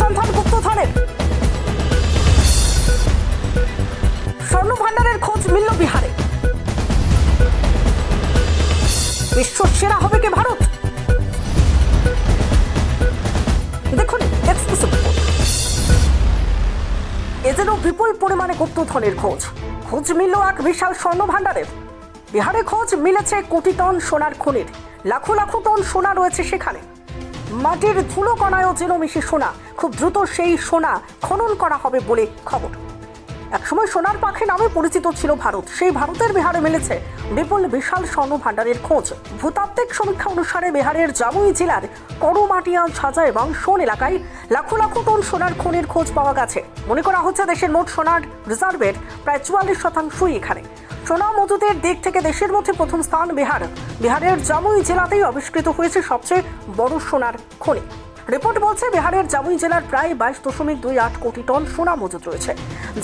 সন্ধান গুপ্তধনের স্বর্ণ ভান্ডারের খোঁজ মিলল বিহারে। বিশ্ব সেরা হবে কি ভারত? দেখুন, এক্সক্লুসিভ এ যেন বিপুল পরিমাণে গুপ্তধনের খোঁজ। খোঁজ মিলল এক বিশাল স্বর্ণ ভান্ডারের বিহারে খোঁজ মিলেছে কোটি টন সোনার খনির। লাখো লাখো টন সোনা রয়েছে সেখানে। মাটির ধুলো কণায়ও যেন মিশে সোনা। খুব দ্রুত সেই সোনা খনন করা হবে বলে খবর। একসময় সোনার পাখি নামে পরিচিত ছিল ভারত। সেই ভারতের বিহারে মিলেছে বিপুল বিশাল স্বর্ণ ভাণ্ডারের খোঁজ। ভূতাত্ত্বিক সমীক্ষা অনুসারে বিহারের জামুই জেলার করমাটিয়া সাজা এবং সোন এলাকায় লাখো লাখো টন সোনার খনির খোঁজ পাওয়া গেছে। মনে করা হচ্ছে দেশের মোট সোনার রিজার্ভের প্রায় চুয়াল্লিশ শতাংশই এখানে। সোনা মজুদের দিক থেকে দেশের মধ্যে প্রথম স্থান বিহার। বিহারের জামুই জেলাতেই আবিষ্কৃত হয়েছে সবচেয়ে বড় সোনার খনি। রিপোর্ট বলছে বিহারের জামুই জেলার প্রায় বাইশ দশমিক দুই আট কোটি টন সোনা মজুদ রয়েছে।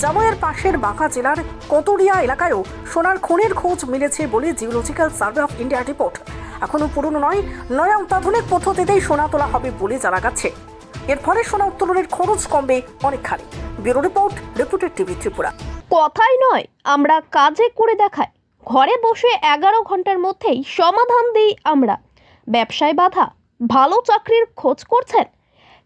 জামুইয়ের পাশের বাঁকা জেলার কতুরিয়া এলাকায়ও সোনার খনির খোঁজ মিলেছে বলে geological survey of India report. এখনও পুরনো নয়, নয়া অত্যাধুনিক পদ্ধতিতেই সোনা তোলা হবে বলে জানা গেছে। এর ফলে সোনা উত্তোলনের খরচ কমবে অনেকখানি। ব্যুরো রিপোর্ট রিপোর্টের টিভি ত্রিপুরা। কথাই নয়, আমরা কাজে করে দেখাই। ঘরে বসে এগারো ঘণ্টার মধ্যেই সমাধান দিই আমরা। ব্যবসায় বাধা ভালো চাকরির খোঁজ করছেন।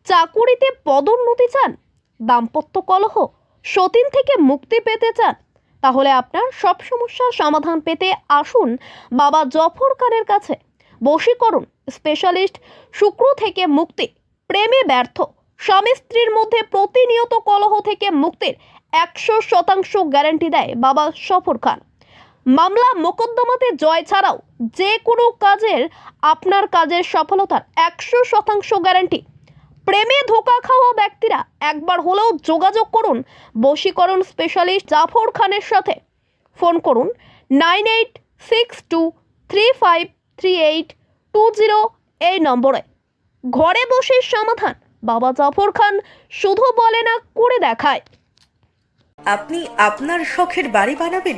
চাকুরিতে পদোন্নতি চান। দাম্পত্য কলহ, সতীন থেকে মুক্তি পেতে চান। তাহলে আপনার সব সমস্যার সমাধান পেতে আসুন বাবা জফর খানের কাছে। বশীকরণ, স্পেশালিস্ট, শুক্র থেকে মুক্তি, প্রেমে ব্যর্থ, স্বামী স্ত্রীর মধ্যে প্রতিনিয়ত কলহ থেকে মুক্তির একশো শতাংশ গ্যারান্টি দেয় বাবা সফর খান। মামলা মোকদ্দমাতে জয় ছাড়াও যে কোনো কাজের আপনার কাজের সফলতার একশো শতাংশ গ্যারান্টি। প্রেমে ধোকা খাওয়া ব্যক্তিরা একবার হলেও যোগাযোগ করুন বশীকরণ স্পেশালিস্ট জাফর খানের সাথে। ফোন করুন nine eight six two three five three eight two zero এই নম্বরে। ঘরে বসে সমাধান বাবা জাফর খান শুধু বলে না, করে দেখায়। আপনি আপনার শখের বাড়ি বানাবেন?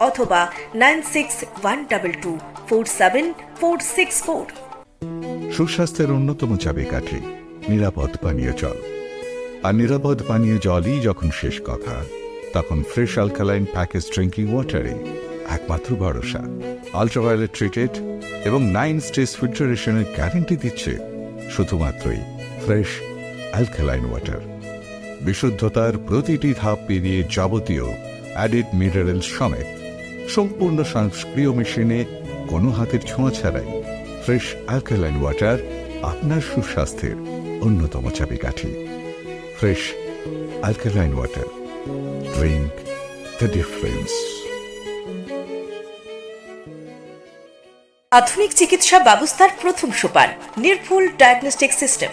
অথবা nine six one double two four seven four six four. সুস্বাস্থ্যের অন্যতম চাবিকাঠি, নিরাপদ পানীয় জল। আর নিরাপদ পানীয় জলই যখন শেষ কথা, তখন ফ্রেশ অ্যালকালাইন প্যাকেজ ড্রিঙ্কিং ওয়াটারে একমাত্র ভরসা। আলট্রাভায়োলেট ট্রিটেড এবং নাইন স্টেজ ফিল্টারেশনের গ্যারেন্টি দিচ্ছে শুধুমাত্রই ফ্রেশ অ্যালকালাইন ওয়াটার। বিশুদ্ধতার প্রতিটি ধাপ পেরিয়ে যাবতীয় অ্যাডিড মিনারেল সমেত সম্পূর্ণ সংস্ক্রিয় মেশিনে কোনো হাতের ছোঁয়া ছাড়াই ফ্রেশ অ্যালকালাইন ওয়াটার আপনার সুস্বাস্থ্যের অন্যতম চাবিকাঠি। Fresh alkaline water. Drink the difference আধুনিক চিকিৎসা ব্যবস্থার প্রথম সোপান, নির্ভুল ডায়াগনস্টিক সিস্টেম।